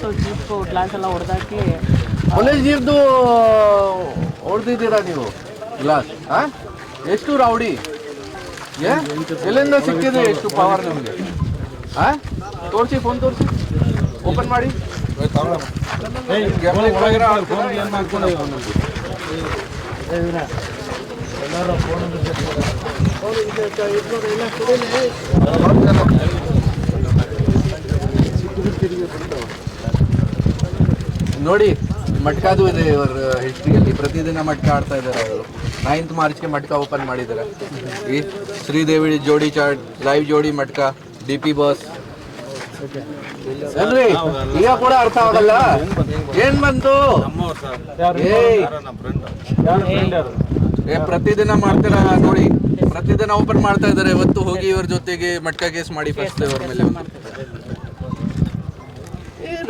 Police jeep glass ಎಲ್ಲ ಹೊಡೆದಾಕಿ police ಜೀಪ್ದು ಹೊಡೆದಿದ್ದೀರಾ ನೀವು glass ಹಾ ಎಷ್ಟು ರೌಡಿ ಏ ಎಲ್ಲಿಂದ ಸಿಕ್ಕಿದೆ ಎಷ್ಟು ಪವರ್ ನಿಮಗೆ ಹಾ ತೋರಿಸಿ ಫೋನ್ ತೋರಿಸಿ ಓಪನ್ ಮಾಡಿ ಒಳಗಿರೋ ನೋಡಿ, ಮಟ್ಕಾದು ಇದೆ ಇವರ ಹಿಸ್ಟ್ರಿಯಲ್ಲಿ ಪ್ರತಿದಿನ ಮಟ್ಕ ಆಡ್ತಾ ಇದ್ದಾರೆ ಅವರು. ನೈನ್ತ್ ಮಾರ್ಚ್ಗೆ ಮಟ್ಕ ಓಪನ್ ಮಾಡಿದ್ದಾರೆ. ಈ ಶ್ರೀದೇವಿ ಜೋಡಿ ಚಾಟ್ ಲೈವ್ ಜೋಡಿ ಮಟ್ಕ ಡಿ ಪಿ ಬಾಸ್ ಈಗ ಕೂಡ ಅರ್ಥ ಆಗಲ್ಲ. ಏನ್ ಬಂತು? ಏ, ಪ್ರತಿದಿನ ಮಾಡ್ತಾರ? ನೋಡಿ, ಪ್ರತಿದಿನ ಓಪನ್ ಮಾಡ್ತಾ ಇದಾರೆ ಇವತ್ತು ಹೋಗಿ ಇವ್ರ ಜೊತೆಗೆ ಮಟ್ಕ ಕೇಸ್ ಮಾಡಿ ಫಸ್ಟ್ ಇವ್ರ ಮೇಲೆ.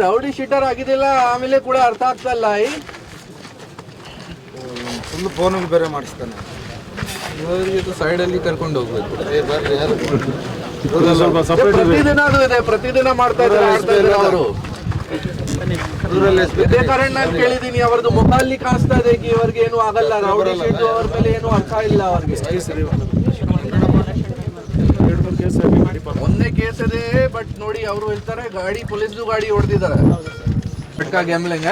ರೌಡಿ ಶೀಟರ್ ಆಗಿದಿಲ್ಲ ಆಮೇಲೆ ಕೂಡ ಅರ್ಥ ಆಗ್ತಲ್ಲ ಇಲ್ಲ ಈ ಫುಲ್ ಫೋನಿಗೆ ಬೇರೆ ಮಾಡಿಸ್ತಾನೆ. ಇವರಿಗೆ ಸೈಡ್ ಅಲ್ಲಿ ಕರ್ಕೊಂಡು ಹೋಗ್ಬೇಕು. ಸ್ವಲ್ಪ ಏ, ಪ್ರತಿದಿನ ಅದು ಇದೆ ಪ್ರತಿದಿನ ಮಾಡ್ತಾ ಇದ್ದಾರೆ ಆಡ್ತಾ ಇದ್ದಾರೆ ಅವರು. ಇದೇ ಕಾರಣ ನಾನು ಕೇಳಿದೀನಿ ಅವ್ರದ್ದು ಮುಖ ಅಲ್ಲಿ ಕಾಣಿಸ್ತಾ ಇದೆ ಕಿ ಇವ್ರಿಗೆ ಏನು ಆಗಲ್ಲ ರೌಡಿ ಶೀಟು ಅವ್ರ ಮೇಲೆ ಏನು ಅರ್ಥ ಇಲ್ಲ ಅವ್ರಿಗೆ. ಒಂದೇ ಕೇಸ್ ಇದೆ ಬಟ್ ನೋಡಿ ಅವರು ಹೇಳ್ತಾರೆ ಗಾಡಿ ಪೊಲೀಸ್ದು ಗಾಡಿ ಹೊಡೆದಿದ್ದಾರೆ. ಪಟ್ಕ ಗ್ಯಾಮ್ಲಿಂಗ್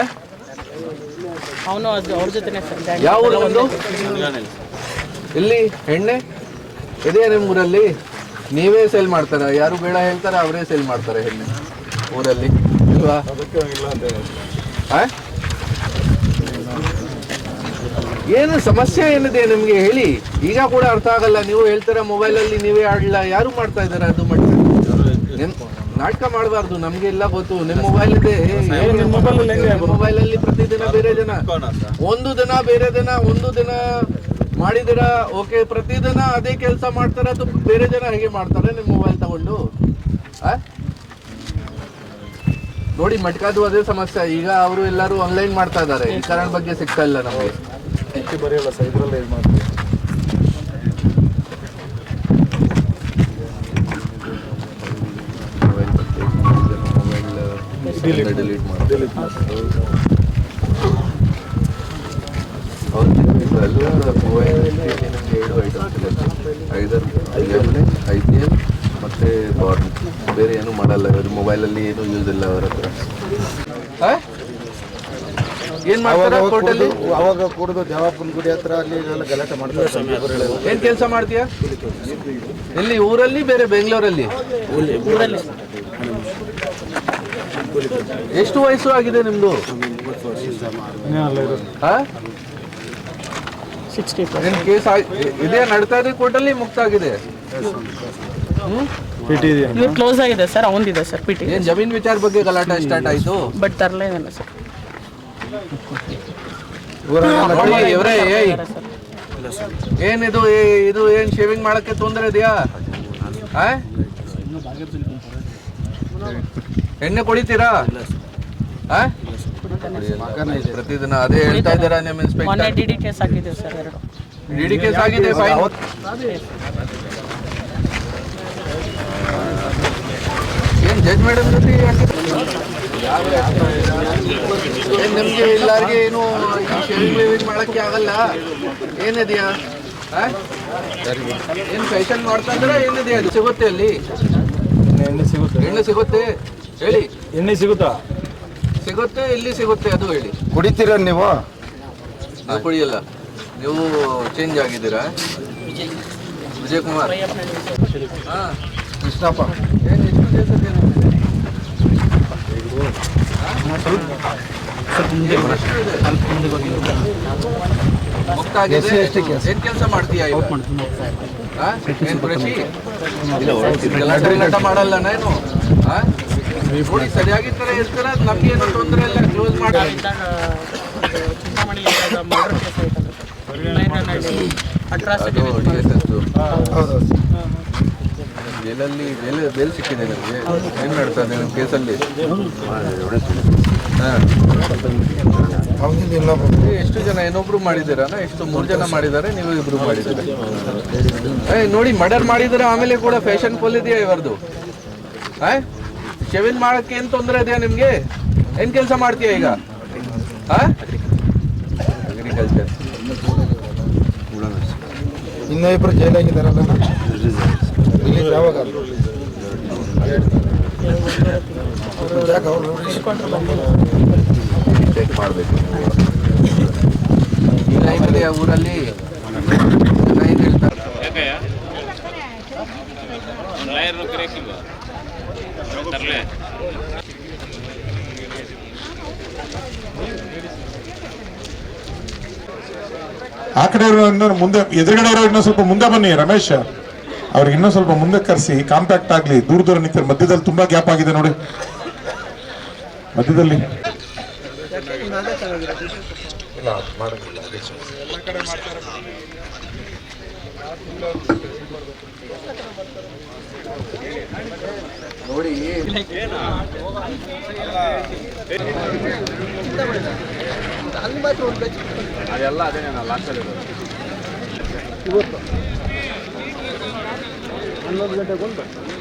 ಅವನು ಅದು ಅವ್ರ ಜೊತೆನೇ ಯಾವ ಊರು ಒಂದು ಇಲ್ಲಿ ಎಣ್ಣೆ? ಇದೆ ನಿಮ್ಮ ಊರಲ್ಲಿ? ನೀವೇ ಸೇಲ್ ಮಾಡ್ತಾರೆ? ಯಾರು ಬೇಡ ಹೇಳ್ತಾರೆ ಅವರೇ ಸೇಲ್ ಮಾಡ್ತಾರೆ ಎಣ್ಣೆ ಊರಲ್ಲಿ. ಇಲ್ವಾ? ಅದಕ್ಕೆ ಇಲ್ಲ ಅಂತ? ಏನು ಸಮಸ್ಯೆ ಏನಿದೆ ನಿಮ್ಗೆ ಹೇಳಿ? ಈಗ ಕೂಡ ಅರ್ಥ ಆಗಲ್ಲ. ನೀವು ಹೇಳ್ತೀರಾ ಮೊಬೈಲ್ ಅಲ್ಲಿ ನೀವೇ ಆಡಲ್ಲ ಯಾರು ಮಾಡ್ತಾ ಇದಾರೆ ಅದು ಮಾಡ್ತಾ ನಾಟಕ ಮಾಡಬಾರ್ದು. ನಮ್ಗೆ ಎಲ್ಲ ಗೊತ್ತು. ನಿಮ್ಮ ಮೊಬೈಲ್ ಇದೆ. ಮೊಬೈಲ್ ಅಲ್ಲಿ ಪ್ರತಿದಿನ ಬೇರೆ ದಿನ. ಒಂದು ದಿನ ಬೇರೆ ದಿನ, ಒಂದು ದಿನ ಮಾಡಿದಿರ ಓಕೆ ಪ್ರತಿದಿನ ಅದೇ ಕೆಲಸ ಮಾಡ್ತಾರೆ? ಅದು ಬೇರೆ ಜನ ಹೇಗೆ ಮಾಡ್ತಾರೆ ನಿಮ್ ಮೊಬೈಲ್ ತಗೊಂಡು? ನೋಡಿ, ಮಟ್ಕಾದು ಅದೇ ಸಮಸ್ಯೆ. ಈಗ ಅವರು ಎಲ್ಲರೂ ಆನ್ಲೈನ್ ಮಾಡ್ತಾ ಇದ್ದಾರೆ. ಈ ಕಾರಣ ಬಗ್ಗೆ ಸಿಗ್ತಾ ಇಲ್ಲ ನಮಗೆ. ಹೆಚ್ಚು ಬರೆಯಲ್ಲ ಸರ್ ಇದರಲ್ಲೇ ಇದು ಮಾಡ್ತೀವಿ. ಡಿಲೀಟ್ ಡಿಲೀಟ್ ಮಾಡಿ ಐದರ್ ಐ ಪಿ ಎಲ್ ಮತ್ತೆ ಬೇರೆ ಏನು ಮಾಡಲ್ಲ ಇವರು ಮೊಬೈಲಲ್ಲಿ ಏನು ಯೂಸ್ ಇಲ್ಲ ಅವರ ಹತ್ರ. ಏನ್ ಮಾಡ್ತಾರೆ ಕೋರ್ಟಲ್ಲಿ ಅವಾಗ ಕುಡಿದು ದೇವಪ್ಪನ ಗುಡಿ ಹತ್ರ ಅಲ್ಲಿ ಇಲ್ಲೆಲ್ಲ ಗಲಾಟೆ ಮಾಡ್ತಾರೆ. ಏನ್ ಕೆಲಸ ಮಾಡ್ತೀಯ? ಎಲ್ಲಿ ಊರಲ್ಲಿ ಬೇರೆ ಬೆಂಗಳೂರಲ್ಲಿ? ಊರಲ್ಲಿ. ಎಷ್ಟು ವಯಸ್ಸು ಆಗಿದೆ ನಿಮ್ದು? ಏನ್ ಕೇಸ್ ಇದೇ ನಡ್ತಾ ಇದೆ ಕೋರ್ಟಲ್ಲಿ ಮುಕ್ತ ಆಗಿದೆ? ಕ್ಲೋಸ್ ಆಗಿದೆ ಸರ್ ಅವಂದಿದೆ ಸರ್ ಪಿಟಿ ಏನ್ ಜಮೀನ್ ವಿಚಾರ ಬಗ್ಗೆ ಗಲಾಟೆ ಸ್ಟಾರ್ಟ್ ಆಯ್ತು? ಬಟ್ ತರಲೇನಿಲ್ಲ ಸರ್. ಇವ್ರೇ ಏಯ್ ಏನಿದು ಏ- ಇದು ಏನು ಶೇವಿಂಗ್ ಮಾಡಕ್ಕೆ ತೊಂದರೆ ಇದೆಯಾ? ಎಣ್ಣೆ ಕುಡಿತೀರಾ? ಪ್ರತಿದಿನ ಅದೇ ಹೇಳ್ತಾ ಇದ್ದೀರಾ ನಿಮ್ಮ ಇನ್ಸ್ಪೆಕ್ಟರ್ ಡಿ ಕೇಸ್ ಹಾಕಿದ್ದೀವಿ ಸರ್ ಎರಡು. ಡಿ ಡಿ ಕೇಸ್ ಆಗಿದೆ ಫೈನ್ ಏನ್ ಜಡ್ಜ್ ಮೇಡಮ್ ಜೊತೆ ಏನ್ ನಿಮ್ಗೆ ಎಲ್ಲಾರ್ಗೆ ಏನು ಮಾಡಕ್ಕೆ ಆಗಲ್ಲ? ಏನಿದೆಯಾ? ಏನ್ ಫ್ಯಾಷನ್ ಮಾಡ್ತಾ ಇದ್ರೆ ಏನಿದೆ ಅದು ಸಿಗುತ್ತೆ ಅಲ್ಲಿ? ಎಣ್ಣೆ ಸಿಗುತ್ತೆ. ಎಣ್ಣೆ ಸಿಗುತ್ತೆ? ಹೇಳಿ. ಎಣ್ಣೆ ಸಿಗುತ್ತಾ? ಸಿಗುತ್ತೆ ಎಲ್ಲಿ ಸಿಗುತ್ತೆ ಅದು ಹೇಳಿ. ಕುಡಿತೀರ ನೀವು? ನಾವು ಕುಡಿಯಲ್ಲ. ನೀವು ಚೇಂಜ್ ಆಗಿದ್ದೀರಾ? ವಿಜಯ್ ಕುಮಾರ್. ಹಾ. ಕೃಷ್ಣಪ್ಪ. ಏನು ಎಷ್ಟು ಕೇಸ್ ಇದೆ ನಿಮ್ಗೆ? ಮುಕ್ತ ಆಗಿದೆ? S C, S T case. ಏನ್ ಕೆಲಸ ಮಾಡ್ತೀಯಾ ಮಾಡಲ್ಲ ನಾನು. ಹಾ? ನೋಡಿ ಸರಿಯಾಗಿ ತರ ಇರ್ತೀರ ನಮ್ಗೆ ಏನೋ ತೊಂದರೆ ಇಲ್ಲ ಕ್ಲೋಸ್ ಮಾಡಿ. ಅಟ್ರಾಸಿಟಿ ಜೈಲಲ್ಲಿ ಬೇಲ್ ಬೇಲ್ ಸಿಕ್ಕಿದೆ ನನಗೆ ಏನು ನಡ್ತಾ ಇದೆ ನಿಮ್ಮ ಕೇಸಲ್ಲಿ? ಹಾಂ. ಎಷ್ಟು ಜನ, ಇನ್ನೊಬ್ರು ಮಾಡಿದ್ದೀರಾ ಎಷ್ಟು, ಮೂರು ಜನ ಮಾಡಿದ್ದಾರೆ, ನೀವು ಇಬ್ರು ಮಾಡಿದ್ದೀರಾ? ಏ, ನೋಡಿ ಮರ್ಡರ್ ಮಾಡಿದ್ರೆ ಆಮೇಲೆ ಕೂಡ ಫ್ಯಾಷನ್ ಫುಲ್ ಇದೆಯಾ ಇವರದು ಹಾಂ? ಶೆವಿನ್ ಮಾಡಕ್ಕೆ ಏನು ತೊಂದರೆ ಇದೆಯಾ ನಿಮಗೆ? ಏನು ಕೆಲಸ ಮಾಡ್ತೀಯಾ ಈಗ? ಅಗ್ರಿಕಲ್ಚರ್ ಇನ್ನೂ ಇಬ್ಬರು ಜೈಲಾಗಿದ್ದಾರಲ್ಲ. ಚೆಕ್ ಮಾಡಬೇಕು ಊರಲ್ಲಿ ಆ ಕಡೆ ಮುಂದೆ ಎದುರುಗಡೆ ಇರೋ ಸ್ವಲ್ಪ ಮುಂದೆ ಬನ್ನಿ ರಮೇಶ್. ಅವ್ರಿಗೆ ಇನ್ನೂ ಸ್ವಲ್ಪ ಮುಂದೆ ಕರೆಸಿ ಕಾಂಪ್ಯಾಕ್ಟ್ ಆಗಲಿ ದೂರ ದೂರ ನಿಂತಾರೆ ಮಧ್ಯದಲ್ಲಿ ತುಂಬ ಗ್ಯಾಪ್ ಆಗಿದೆ ನೋಡಿ. ಮಧ್ಯದಲ್ಲಿ. ನೋಡಿ. ಅದೆಲ್ಲ ಅದೇ ಲಾಸ್ಟಲ್ಲಿ अनलोड करते कोण पण